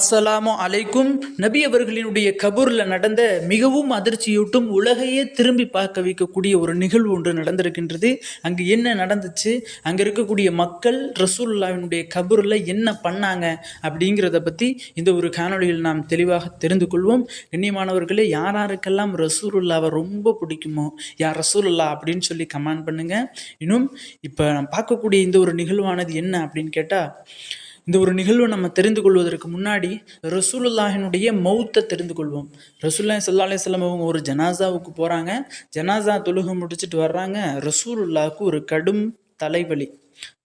அஸ்ஸலாமு அலைக்கும். நபி அவர்களினுடைய கபூரில் நடந்த மிகவும் அதிர்ச்சியூட்டும் உலகையே திரும்பி பார்க்க வைக்கக்கூடிய ஒரு நிகழ்வு ஒன்று நடந்திருக்கின்றது. அங்கு என்ன நடந்துச்சு? அங்கே இருக்கக்கூடிய மக்கள் ரசூல்லாவினுடைய கபூரில் என்ன பண்ணாங்க அப்படிங்கிறத பற்றி இந்த ஒரு காணொளியில் நாம் தெளிவாக தெரிந்து கொள்வோம். கண்ணியமானவர்களே யாராருக்கெல்லாம் ரசூலுல்லாவை ரொம்ப பிடிக்குமோ யார் ரசூலுல்லா அப்படின்னு சொல்லி கமெண்ட் பண்ணுங்கள் இன்னும் இப்போ நாம் பார்க்கக்கூடிய இந்த ஒரு நிகழ்வானது என்ன அப்படின்னு கேட்டால் இந்த ஒரு நிகழ்வை நம்ம தெரிந்து கொள்வதற்கு முன்னாடி ரசூலுல்லாஹினுடைய மௌத்தை தெரிந்து கொள்வோம். ரசூல்லாய் சல்லா அலிஸ்லாம் அவங்க ஒரு ஜனாசாவுக்கு போகிறாங்க ஜனாசா தொழுகை முடிச்சுட்டு வர்றாங்க. ரசூலுல்லாவுக்கு ஒரு கடும் தலைவலி.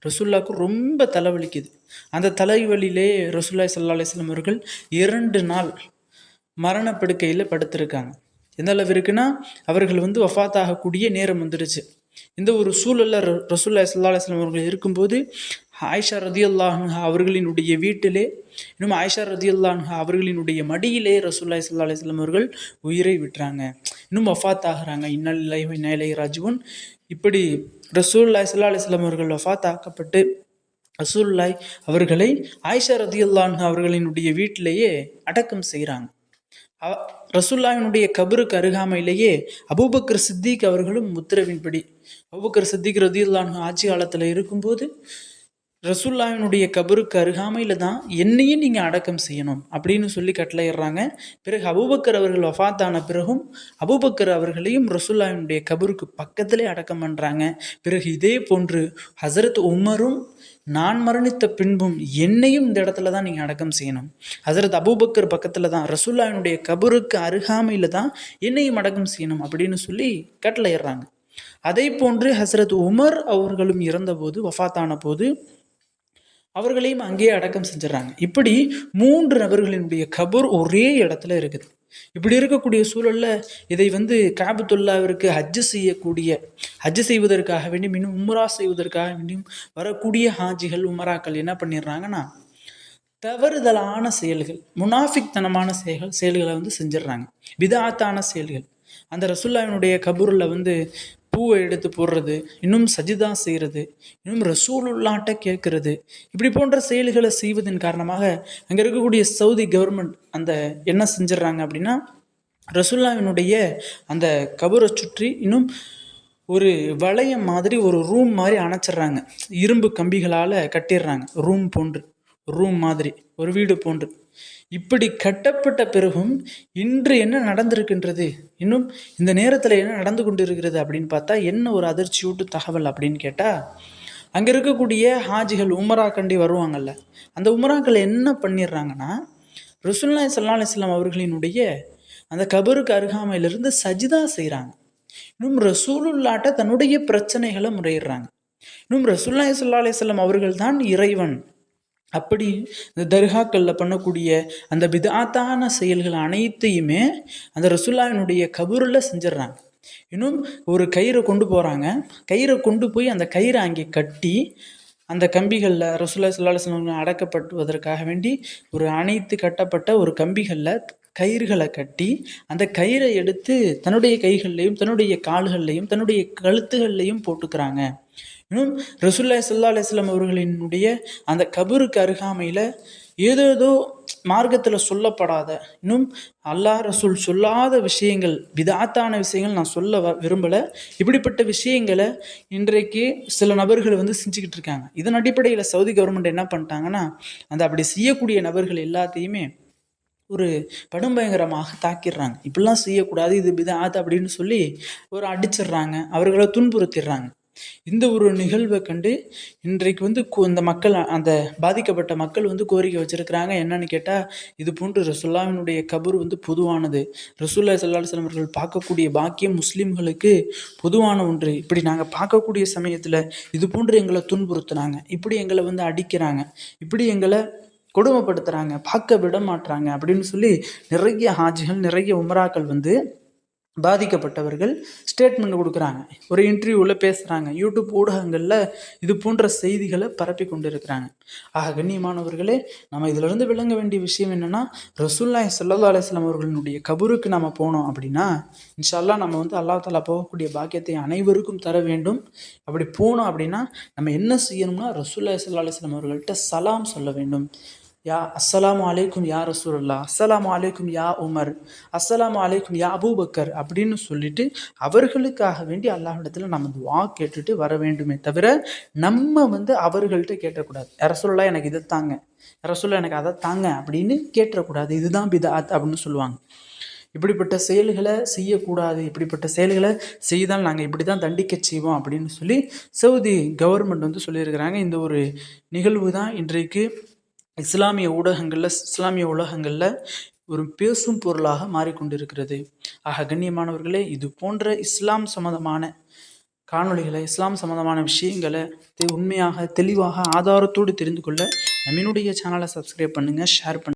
ரசூல்லாவுக்கு ரொம்ப தலைவலிக்குது. அந்த தலைவலியிலே ரசூல்லாய் சல்லா அலிஸ்லாம் அவர்கள் இரண்டு நாள் மரணப்படுக்கையில் படுத்திருக்காங்க. எந்த அளவு இருக்குன்னா அவர்கள் வந்து வஃபாத் ஆகக்கூடிய நேரம் வந்துடுச்சு இந்த ஒரு சூழலில் ரசூல்லா சல்லா அலிஸ்லாம் அவர்கள் இருக்கும்போது ஆயிஷா ரதியுல்லாஹா அவர்களினுடைய வீட்டிலே இன்னும் ஆயிஷா ரதியுல்லாஹா அவர்களினுடைய மடியிலே ரசூல்லாய் சல்லா அலிஸ்லாம் அவர்கள் உயிரை விட்டுறாங்க. இன்னும் வஃபாத் ஆகிறாங்க இன்னலை இந்நிலை ராஜுவன் இப்படி ரசூல்லாய் சல்லா அலிஸ்லாம் அவர்கள் வஃபாத் ஆக்கப்பட்டு ரசூல்லாய் அவர்களை ஆயிஷா ரதி அல்லாஹா அவர்களினுடைய வீட்டிலேயே அடக்கம் செய்கிறாங்க ரசுல்லாவினுடைய கபருக்கு அருகாமையிலேயே அபூபக்கர் சித்திக் அவர்களும் உத்தரவின்படி அபூபக்கர் சித்திக் ரதியுல்லான் ஆட்சி காலத்தில் இருக்கும்போது ரசுல்லாவினுடைய கபருக்கு அருகாமையில் தான் என்னையும் நீங்கள் அடக்கம் செய்யணும் அப்படின்னு சொல்லி கட்டளையிடுறாங்க. பிறகு அபூபக்கர் அவர்கள் வஃத்தான பிறகும் அபூபக்கர் அவர்களையும் ரசுல்லாவினுடைய கபருக்கு பக்கத்திலே அடக்கம் பண்ணுறாங்க பிறகு இதே போன்று ஹசரத் உமரும் நான் மரணித்த பின்பும் என்னையும் இந்த இடத்துல தான் நீங்கள் அடக்கம் செய்யணும். ஹசரத் அபூபக்கர் பக்கத்தில் தான் ரசுல்லாவினுடைய கபருக்கு அருகாமையில் தான் என்னையும் அடக்கம் செய்யணும் அப்படின்னு சொல்லி கட்டளையிடுறாங்க. அதே போன்று ஹசரத் உமர் அவர்களும் இறந்தபோது வஃத்தான போது அவர்களையும் அங்கேயே அடக்கம் செஞ்சிடறாங்க. இப்படி மூன்று நபர்களினுடைய கபூர் ஒரே இடத்துல இருக்குது. இப்படி இருக்கக்கூடிய சூழலில் இதை வந்து காபத்துல்லாவிற்கு ஹஜ்ஜு செய்யக்கூடிய ஹஜ்ஜு செய்வதற்காக வேண்டி இன்னும் உம்ரா செய்வதற்காக வேண்டியும் வரக்கூடிய ஹாஜிகள் உமராக்கள் என்ன பண்ணிடுறாங்கன்னா தவறுதலான செயல்கள் முனாஃபிக்தனமான செயல்கள் செயல்களை வந்து செஞ்சிடுறாங்க. விதாத்தான செயல்கள். அந்த ரசுல்லாவினுடைய கபூரில் வந்து பூவை எடுத்து போடுறது இன்னும் சஜிதா செய்கிறது இன்னும் ரசூலுல்லாட்ட கேட்கறது. இப்படி போன்ற செயல்களை செய்வதன் காரணமாக அங்கே இருக்கக்கூடிய சவுதி கவர்மெண்ட் அந்த என்ன செஞ்சிடறாங்க அப்படின்னா ரசுல்லாவினுடைய அந்த கபரை சுற்றி இன்னும் ஒரு வளையம் மாதிரி ஒரு ரூம் மாதிரி அணைச்சிட்றாங்க. இரும்பு கம்பிகளால் கட்டிடுறாங்க. ரூம் போன்று ரூம் மாதிரி ஒரு வீடு போன்று. இப்படி கட்டப்பட்ட பிறகும் இன்று என்ன நடந்திருக்கின்றது? இன்னும் இந்த நேரத்தில் என்ன நடந்து கொண்டு இருக்கிறது அப்படின்னு பார்த்தா என்ன ஒரு அதிர்ச்சியூட்டு தகவல் அப்படின்னு கேட்டால் அங்கே இருக்கக்கூடிய ஹாஜிகள் உமரா கண்டி வருவாங்கல்ல அந்த உமராக்கள் என்ன பண்ணிடுறாங்கன்னா ரசுல்லாய் சல்லா அலிஸ்லாம் அவர்களினுடைய அந்த கபருக்கு அருகாமையிலிருந்து சஜிதா செய்கிறாங்க இன்னும் ரசூலுல்லாட்ட தன்னுடைய பிரச்சனைகளை முறையிடுறாங்க. இன்னும் ரசூல்லாய் சல்லா அலிஸ்லாம் அவர்கள் தான் இறைவன். அப்படி இந்த தர்காக்களில் பண்ணக்கூடிய அந்த விதாத்தான செயல்கள் அனைத்தையுமே அந்த ரசுல்லாவினுடைய கபூரில் செஞ்சிடுறாங்க. இன்னும் ஒரு கயிறை கொண்டு போகிறாங்க கயிறை கொண்டு போய் அந்த கயிறை அங்கே கட்டி அந்த கம்பிகளில் ரசுல்லா சுல்லா அடக்கப்படுவதற்காக வேண்டி ஒரு அணைத்து கட்டப்பட்ட ஒரு கம்பிகளில் கயிறுகளை கட்டி அந்த கயிறை எடுத்து தன்னுடைய கைகள்லையும் தன்னுடைய கால்கள்லையும் தன்னுடைய கழுத்துகள்லையும் போட்டுக்கிறாங்க. இன்னும் ரசுல்லா சல்லா அலிஸ்லாம் அவர்களினுடைய அந்த கபருக்கு அருகாமையில் ஏதேதோ மார்க்கத்தில் சொல்லப்படாத இன்னும் அல்லாஹ் ரசூல் சொல்லாத விஷயங்கள் விதாத்தான விஷயங்கள் நான் சொல்ல வ விரும்பலை. இப்படிப்பட்ட விஷயங்களை இன்றைக்கு சில நபர்கள் வந்து செஞ்சுக்கிட்டு இருக்காங்க. இதன் அடிப்படையில் சவுதி கவர்மெண்ட் என்ன பண்ணிட்டாங்கன்னா அந்த அப்படி செய்யக்கூடிய நபர்கள் எல்லாத்தையுமே ஒரு படும்பயங்கரமாக தாக்கிடுறாங்க. இப்படிலாம் செய்யக்கூடாது இது அது அப்படின்னு சொல்லி ஒரு அடிச்சிடுறாங்க. அவர்களை துன்புறுத்திடுறாங்க. இந்த ஒரு நிகழ்வை கண்டு இன்றைக்கு வந்து இந்த மக்கள் அந்த பாதிக்கப்பட்ட மக்கள் வந்து கோரிக்கை வச்சுருக்கிறாங்க. என்னன்னு கேட்டால் இது போன்று ரசுல்லாவினுடைய கபர் வந்து பொதுவானது. ரசூல்லா சல்லாஹ் அவர்கள் பார்க்கக்கூடிய பாக்கியம் முஸ்லீம்களுக்கு பொதுவான ஒன்று. இப்படி நாங்கள் பார்க்கக்கூடிய சமயத்தில் இது போன்று எங்களை துன்புறுத்துனாங்க. இப்படி எங்களை வந்து அடிக்கிறாங்க. இப்படி எங்களை கொடுமைப்படுத்துகிறாங்க பார்க்க விட மாட்டுறாங்க அப்படின்னு சொல்லி நிறைய ஹாஜிகள் நிறைய உமராக்கள் வந்து பாதிக்கப்பட்டவர்கள் ஸ்டேட்மெண்ட் கொடுக்குறாங்க. ஒரு இன்டர்வியூவில் பேசுகிறாங்க யூடியூப் ஊடகங்களில் இது போன்ற செய்திகளை பரப்பி கொண்டு இருக்கிறாங்க ஆக கண்ணியமானவர்களே நம்ம இதிலிருந்து விளங்க வேண்டிய விஷயம் என்னென்னா ரசூல்லாய் சல்லா அலிஸ்லாம் அவர்களினுடைய கபூருக்கு நம்ம போனோம் அப்படின்னா இன்ஷால்லா நம்ம வந்து அல்லா தாலா போகக்கூடிய பாக்கியத்தை அனைவருக்கும் தர வேண்டும். அப்படி போனோம் அப்படின்னா நம்ம என்ன செய்யணும்னா ரசூல்லாய் சல்லா அலிஸ்லாம் அவர்கள்ட்ட சலாம் சொல்ல வேண்டும். யா அஸ்ஸலாம் அலைக்கும் யா ரசூல்லா அஸ்லாம் அலைக்கும் யா உமர் அஸ்லாம் அலைக்கும் யா அபூபக்கர் அப்படின்னு சொல்லிட்டு அவர்களுக்காக வேண்டி அல்லாஹிடத்தில் நம்ம துவா கேட்டுட்டு வர வேண்டுமே தவிர நம்ம வந்து அவர்கள்ட்ட கேட்டக்கூடாது. ரசூல்லா எனக்கு இதை தாங்க. ரசூல்லா எனக்கு அதை தாங்க அப்படின்னு கேட்டக்கூடாது இதுதான் பிதாத் அப்படின்னு சொல்லுவாங்க. இப்படிப்பட்ட செயல்களை செய்யக்கூடாது. இப்படிப்பட்ட செயல்களை செய்தால் நாங்கள் இப்படி தான் தண்டிக்க செய்வோம் அப்படின்னு சொல்லி சவுதி கவர்மெண்ட் வந்து சொல்லியிருக்கிறாங்க. இந்த ஒரு நிகழ்வு தான் இன்றைக்கு இஸ்லாமிய ஊடகங்களில் இஸ்லாமிய உலகங்களில் ஒரு பேசும் பொருளாக மாறிக்கொண்டிருக்கிறது. ஆக கண்ணியமானவர்களே இது போன்ற இஸ்லாம் சம்மந்தமான காணொளிகளை இஸ்லாம் சம்மந்தமான விஷயங்களை உண்மையாக தெளிவாக ஆதாரத்தோடு தெரிந்து கொள்ள நம்மினுடைய சேனலை சப்ஸ்கிரைப் பண்ணுங்கள் ஷேர் பண்ணுங்கள்